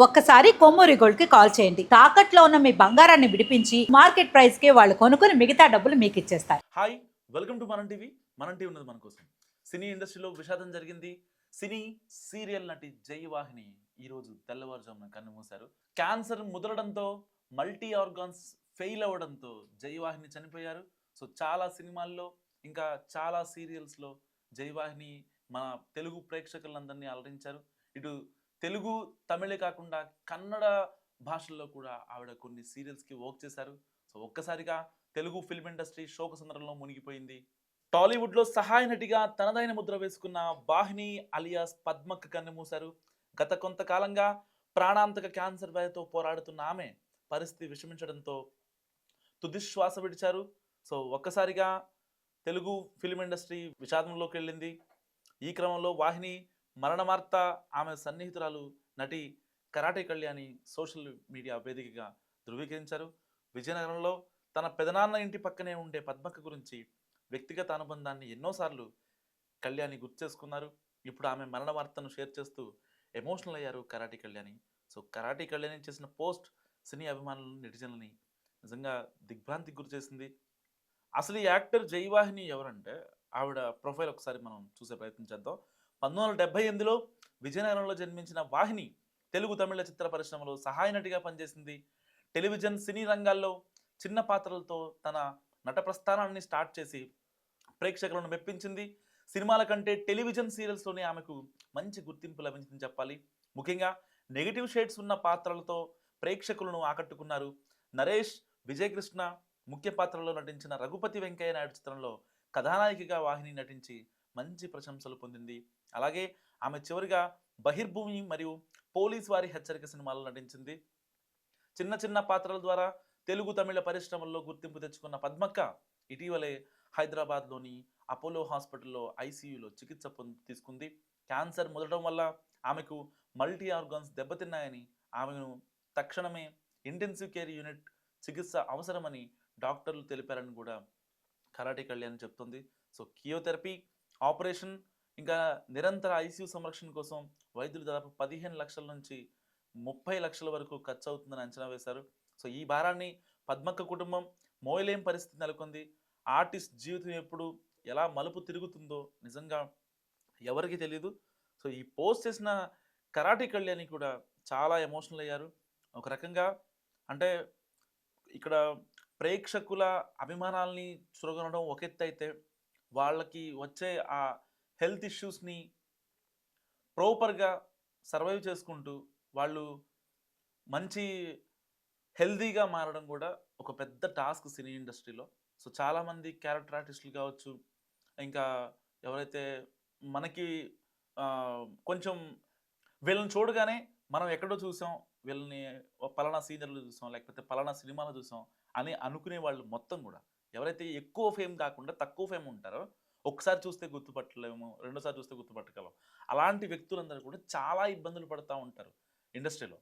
ఒక్కసారి కొమ్మూరి గోల్డ్కి కాల్ చేయండి. తాకట్లో ఉన్న మీ బంగారాన్ని విడిపించి మార్కెట్ ప్రైస్కి వాళ్ళు కొనుక్కుని మిగతా డబ్బులు మీకు ఇచ్చేస్తారు. Hi welcome to Manam TV. Manam TV ఉన్నది మన కోసం. సినీ ఇండస్ట్రీలో విషాదం జరిగింది. సినీ సీరియల్ నటి జయవాహిని ఈరోజు తెల్లవారుజామున కన్నుమూశారు క్యాన్సర్ ముదలడంతో మల్టీ ఆర్గాన్స్ ఫెయిల్ అవ్వడంతో జయవాహిని చనిపోయారు. సో చాలా సినిమాల్లో ఇంకా చాలా సీరియల్స్లో జయవాహిని మన తెలుగు ప్రేక్షకులందరినీ అలరించారు. ఇటు తెలుగు తమిళే కాకుండా కన్నడ భాషల్లో కూడా ఆవిడ కొన్ని సీరియల్స్కి వర్క్ చేశారు. సో ఒక్కసారిగా తెలుగు ఫిల్మ్ ఇండస్ట్రీ శోకసంద్రంలో మునిగిపోయింది. టాలీవుడ్లో సహాయ నటిగా తనదైన ముద్ర వేసుకున్న వాహిని అలియాస్ పద్మక్క కన్నుమూశారు గత కొంతకాలంగా ప్రాణాంతక క్యాన్సర్ వ్యాధితో పోరాడుతున్న ఆమె పరిస్థితి విషమించడంతో తుదిశ్వాస విడిచారు. సో ఒక్కసారిగా తెలుగు ఫిల్మ్ ఇండస్ట్రీ విషాదంలోకి వెళ్ళింది. ఈ క్రమంలో వాహిని మరణవార్త ఆమె సన్నిహితురాలు నటి కరాటే కళ్యాణి సోషల్ మీడియా వేదికగా ధృవీకరించారు. విజయనగరంలో తన పెదనాన్న ఇంటి పక్కనే ఉండే పద్మక్క గురించి వ్యక్తిగత అనుబంధాన్ని ఎన్నోసార్లు కళ్యాణి గుర్తు చేసుకున్నారు. ఇప్పుడు ఆమె మరణ వార్తను షేర్ చేస్తూ ఎమోషనల్ అయ్యారు karate Kalyani. So karate Kalyani చేసిన పోస్ట్ సినీ అభిమానులను నెటిజన్లని నిజంగా దిగ్భ్రాంతికి గురి చేసింది. అసలు ఈ యాక్టర్ జయవాహిని ఎవరంటే ఆవిడ ప్రొఫైల్ ఒకసారి మనం చూసే ప్రయత్నం చేద్దాం. పంతొమ్మిది వందల డెబ్బై ఎనిమిదిలో విజయనగరంలో జన్మించిన వాహిని తెలుగు తమిళ చిత్ర పరిశ్రమలో సహాయ నటిగా పనిచేసింది. టెలివిజన్ సినీ రంగాల్లో చిన్న పాత్రలతో తన నట ప్రస్థానాన్ని స్టార్ట్ చేసి ప్రేక్షకులను మెప్పించింది. సినిమాల కంటే టెలివిజన్ సీరియల్స్లోనే ఆమెకు మంచి గుర్తింపు లభించిందని చెప్పాలి. ముఖ్యంగా నెగిటివ్ షేడ్స్ ఉన్న పాత్రలతో ప్రేక్షకులను ఆకట్టుకున్నారు. నరేష్ విజయకృష్ణ ముఖ్య పాత్రలో నటించిన రఘుపతి వెంకయ్య నాయుడు చిత్రంలో కథానాయికగా వాహిని నటించి మంచి ప్రశంసలు పొందింది. అలాగే ఆమె చివరిగా బహిర్భూమి మరియు పోలీస్ వారి హెచ్చరిక సినిమాలో నటించింది. చిన్న చిన్న పాత్రల ద్వారా తెలుగు తమిళ పరిశ్రమల్లో గుర్తింపు తెచ్చుకున్న పద్మక్క ఇటీవలే హైదరాబాద్లోని అపోలో హాస్పిటల్లో ఐసీయూలో చికిత్స పొంది తీసుకుంది. క్యాన్సర్ ముదడం వల్ల ఆమెకు మల్టీ ఆర్గాన్స్ దెబ్బతిన్నాయని ఆమెను తక్షణమే ఇంటెన్సివ్ కేర్ యూనిట్ చికిత్స అవసరమని డాక్టర్లు తెలిపారని కూడా కరాటే కళ్యాణ్ చెప్తుంది. సో కియోథెరపీ ఆపరేషన్ ఇంకా నిరంతర ఐసీయూ సంరక్షణ కోసం వైద్యులు దాదాపు పదిహేను లక్షల నుంచి ముప్పై లక్షల వరకు ఖర్చు అవుతుందని అంచనా వేశారు. సో ఈ భారాన్ని పద్మక్క కుటుంబం మోయలేం పరిస్థితి నెలకొంది. ఆర్టిస్ట్ జీవితం ఎప్పుడు ఎలా మలుపు తిరుగుతుందో నిజంగా ఎవరికి తెలియదు సో ఈ పోస్ట్ చేసిన కరాటే కళ్యాణి కూడా చాలా ఎమోషనల్ అయ్యారు. ఒక రకంగా అంటే ఇక్కడ ప్రేక్షకుల అభిమానాల్ని చురగొనడం ఒక ఎత్తు అయితే వాళ్ళకి వచ్చే ఆ హెల్త్ ఇష్యూస్ని ప్రాపర్గా సర్వైవ్ చేసుకుంటూ వాళ్ళు మంచి హెల్దీగా మారడం కూడా ఒక పెద్ద టాస్క్ సినీ ఇండస్ట్రీలో. సో చాలామంది క్యారెక్టర్ ఆర్టిస్టులు కావచ్చు ఇంకా ఎవరైతే మనకి కొంచెం వీళ్ళని చూడగానే మనం ఎక్కడో చూసాం వీళ్ళని పలానా సీనియర్లు చూసాం లేకపోతే పలానా సినిమాలు చూసాం అని అనుకునే వాళ్ళు మొత్తం కూడా. ఎవరైతే ఎక్కువ ఫేమ్ కాకుండా తక్కువ ఫేమ్ ఉంటారో ఒకసారి చూస్తే గుర్తుపట్టలేము రెండోసారి చూస్తే గుర్తుపట్టగలం. అలాంటి వ్యక్తులందరూ కూడా చాలా ఇబ్బందులు పడుతూ ఉంటారు ఇండస్ట్రీలో.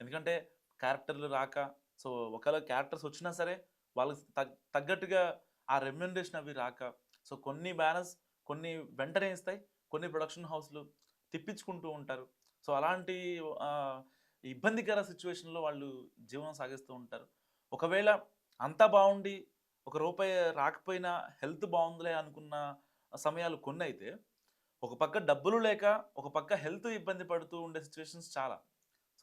ఎందుకంటే క్యారెక్టర్లు రాక సో ఒకవేళ క్యారెక్టర్స్ వచ్చినా సరే వాళ్ళకి తగ్ తగ్గట్టుగా ఆ రెమ్యునరేషన్ అవి రాక సో కొన్ని బ్యానర్స్ కొన్ని వెంటనే ఇస్తాయి కొన్ని ప్రొడక్షన్ హౌస్లు తిప్పించుకుంటూ ఉంటారు. సో అలాంటి ఇబ్బందికర సిచ్యువేషన్లో వాళ్ళు జీవనం సాగిస్తూ ఉంటారు. ఒకవేళ అంతా బాగుండి ఒక రూపాయి రాకపోయినా హెల్త్ బాగుందిలే అనుకున్న సమయాలు కొన్ని అయితే ఒక పక్క డబ్బులు లేక ఒక పక్క హెల్త్ ఇబ్బంది పడుతూ ఉండే సిచ్యువేషన్స్ చాలా.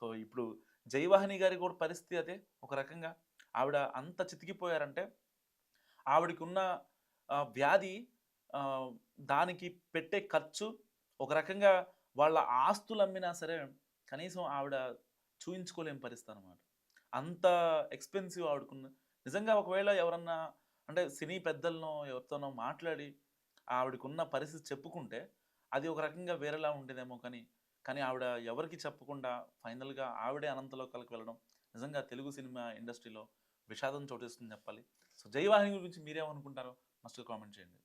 సో ఇప్పుడు జయవాహిని గారి కూడా పరిస్థితి అదే ఒక రకంగా. ఆవిడ అంత చితికిపోయారంటే ఆవిడకున్న వ్యాధి దానికి పెట్టే ఖర్చు ఒక రకంగా వాళ్ళ ఆస్తులు అమ్మినా సరే కనీసం ఆవిడ చూయించుకోలేని పరిస్థితి అనమాట అంత ఎక్స్పెన్సివ్ ఆవిడకున్న నిజంగా ఒకవేళ ఎవరన్నా అంటే సినీ పెద్దలను ఎవరితోనో మాట్లాడి ఆవిడకున్న పరిస్థితి చెప్పుకుంటే అది ఒక రకంగా వేరేలా ఉండేదేమో కానీ కానీ ఆవిడ ఎవరికి చెప్పకుండా ఫైనల్గా ఆవిడే అనంతలోకాలకు వెళ్ళడం నిజంగా తెలుగు సినిమా ఇండస్ట్రీలో విషాదం చోటిస్తుంది చెప్పాలి. సో జయవాహిని గురించి మీరేమనుకుంటారో మస్ట్ కామెంట్ చేయండి.